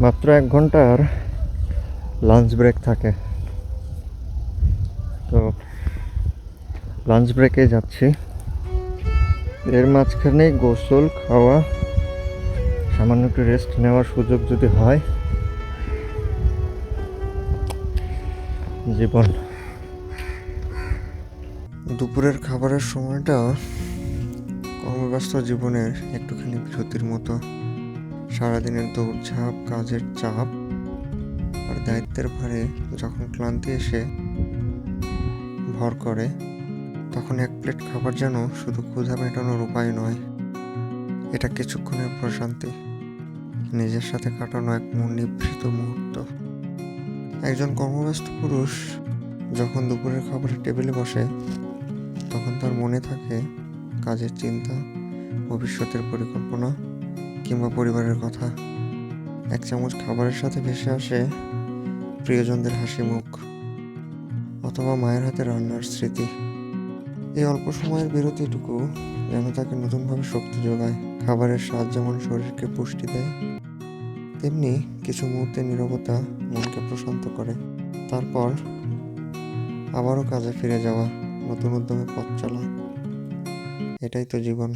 মাত্র এক ঘণ্টার লাঞ্চ ব্রেক থাকে। তো লাঞ্চ ব্রেকে যাচ্ছি। এর মাঝখানে গোসল, খাওয়া, সামান্য একটু রেস্ট নেওয়ার সুযোগ যদি হয়। জীবন। দুপুরের খাবারের সময়টা কর্মব্যস্ত জীবনের একটুখানি বিরতির মতো। সারাদিনের দৌড়ঝাঁপ কাজের চাপ আর দায়িত্বের ভারে যখন ক্লান্তি এসে ভর করে, তখন এক প্লেট খাবার যেন শুধু ক্ষুধা মেটানোর উপায় নয়, এটা কিছুক্ষণের প্রশান্তি, নিজের সাথে কাটানো এক মন নিভৃত মুহূর্ত। একজন কর্মব্যস্ত পুরুষ যখন দুপুরের খাবারের টেবিলে বসে, তখন তার মনে থাকে কাজের চিন্তা, ভবিষ্যতের পরিকল্পনা কিংবা পরিবারের কথা। এক চামচ খাবারের সাথে ভেসে আসে প্রিয়জনদের হাসি মুখ অথবা মায়ের হাতে রান্নার স্মৃতি। এই অল্প সময়ের বিরতিটুকু যেন তাকে নতুনভাবে শক্তি যোগায়। খাবারের স্বাদ যেমন শরীরকে পুষ্টি দেয়, তেমনি কিছু মুহূর্তে নীরবতা মনকে প্রশান্ত করে। তারপর আবারও কাজে ফিরে যাওয়া নতুন উদ্যমে পথ চলা। এটাই তো জীবন।